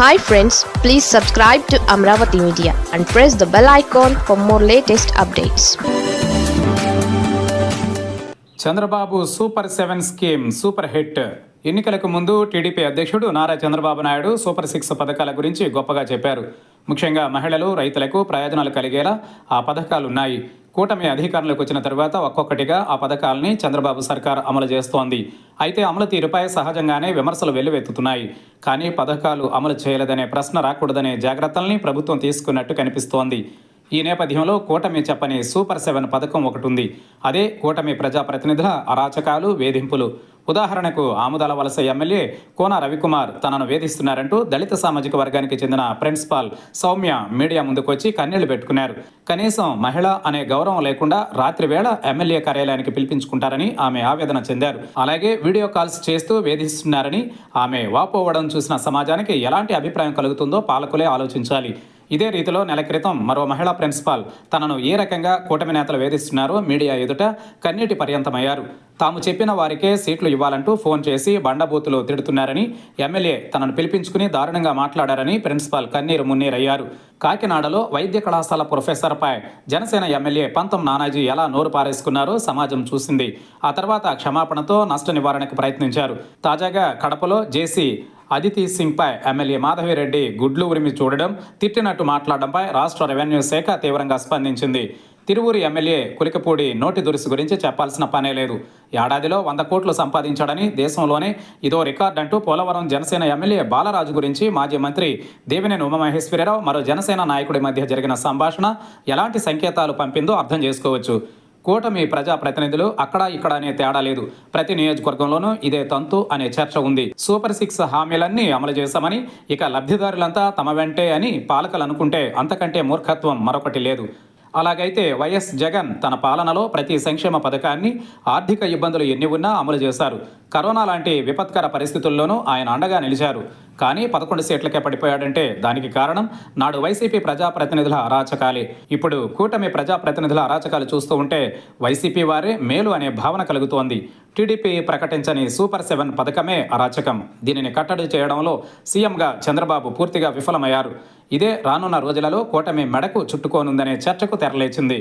Hi friends please subscribe to Amaravati media and press the bell icon for more latest updates Chandrababu super seven scheme super hit. ఎన్నికలకు ముందు TDP అధ్యక్షుడు Nara Chandrababu Naidu super six పథకాల గురించి గొప్పగా చెప్పారు. ముఖ్యంగా మహిళలు రైతులకు ప్రయోజనాలు కలిగేలా ఆ పథకాలు ఉన్నాయి కూటమి అధికారంలోకి వచ్చిన తర్వాత ఒక్కొక్కటిగా ఆ పథకాలని చంద్రబాబు సర్కార్ అమలు చేస్తోంది. అయితే అమలు తీరుపై సహజంగానే విమర్శలు వెల్లువెత్తుతున్నాయి. కానీ పథకాలు అమలు చేయలేదనే ప్రశ్న రాకూడదనే జాగ్రత్తల్ని ప్రభుత్వం తీసుకున్నట్టు కనిపిస్తోంది. ఈ నేపథ్యంలో కూటమి చెప్పని సూపర్ సెవెన్ పథకం ఒకటి ఉంది. అదే కూటమి ప్రజాప్రతినిధుల అరాచకాలు వేధింపులు. ఉదాహరణకు ఆముదాల వలస ఎమ్మెల్యే కోన రవికుమార్ తనను వేధిస్తున్నారంటూ దళిత సామాజిక వర్గానికి చెందిన ప్రిన్సిపాల్ సౌమ్య మీడియా ముందుకొచ్చి కన్నీళ్ళు పెట్టుకున్నారు. కనీసం మహిళ అనే గౌరవం లేకుండా రాత్రి వేళ ఎమ్మెల్యే కార్యాలయానికి పిలిపించుకుంటారని ఆమె ఆవేదన చెందారు. అలాగే వీడియో కాల్స్ చేస్తూ వేధిస్తున్నారని ఆమె వాపోవడం చూసిన సమాజానికి ఎలాంటి అభిప్రాయం కలుగుతుందో పాలకులే ఆలోచించాలి. ఇదే రీతిలో నెల క్రితం మరో మహిళా ప్రిన్సిపాల్ తనను ఏ రకంగా కూటమి నేతలు వేధిస్తున్నారో మీడియా ఎదుట కన్నీటి పర్యంతమయ్యారు. తాము చెప్పిన వారికే సీట్లు ఇవ్వాలంటూ ఫోన్ చేసి బండబూతులు తిడుతున్నారని ఎమ్మెల్యే తనను పిలిపించుకుని దారుణంగా మాట్లాడారని ప్రిన్సిపాల్ కన్నీరు మున్నీరయ్యారు. కాకినాడలో వైద్య కళాశాల ప్రొఫెసర్పై జనసేన ఎమ్మెల్యే పంతం నానాజీ ఎలా నోరు పారేసుకున్నారో సమాజం చూసింది. ఆ తర్వాత క్షమాపణతో నష్ట నివారణకు ప్రయత్నించారు. తాజాగా కడపలో జేసీ అదితి సింగ్పై ఎమ్మెల్యే మాధవిరెడ్డి గుడ్లు ఉరిమి చూడడం తిట్టినట్టు మాట్లాడడంపై రాష్ట్ర రెవెన్యూ శాఖ తీవ్రంగా స్పందించింది. తిరువూరు ఎమ్మెల్యే కులికపూడి నోటి దురుసు గురించి చెప్పాల్సిన పనే లేదు. ఏడాదిలో వంద కోట్లు సంపాదించాడని దేశంలోనే ఇదో రికార్డ్ అంటూ పోలవరం జనసేన ఎమ్మెల్యే బాలరాజు గురించి మాజీ మంత్రి దేవినేని ఉమామహేశ్వరరావు మరో జనసేన నాయకుడి మధ్య జరిగిన సంభాషణ ఎలాంటి సంకేతాలు పంపిందో అర్థం చేసుకోవచ్చు. కూటమి ప్రజాప్రతినిధులు అక్కడ ఇక్కడ అనే తేడా లేదు. ప్రతి నియోజకవర్గంలోనూ ఇదే తంతు అనే చర్చ ఉంది. సూపర్ సిక్స్ హామీలన్నీ అమలు చేశామని ఇక లబ్ధిదారులంతా తమ వెంటే అని పాలకలు అనుకుంటే అంతకంటే మూర్ఖత్వం మరొకటి లేదు. అలాగైతే వైఎస్ జగన్ తన పాలనలో ప్రతి సంక్షేమ పథకాన్ని ఆర్థిక ఇబ్బందులు ఎన్ని ఉన్నా అమలు చేశారు. కరోనా లాంటి విపత్కర పరిస్థితుల్లోనూ ఆయన అండగా నిలిచారు. కానీ పదకొండు సీట్లకే పడిపోయాడంటే దానికి కారణం నాడు వైసీపీ ప్రజాప్రతినిధుల అరాచకాలే. ఇప్పుడు కూటమి ప్రజాప్రతినిధుల అరాచకాలు చూస్తూ ఉంటే వైసీపీ వారే మేలు అనే భావన కలుగుతోంది. టీడీపీ ప్రకటించని సూపర్ సెవెన్ పథకమే అరాచకం. దీనిని కట్టడి చేయడంలో సీఎంగా చంద్రబాబు పూర్తిగా విఫలమయ్యారు. ఇదే రానున్న రోజులలో కూటమి మెడకు చుట్టుకోనుందనే చర్చకు తెరలేచింది.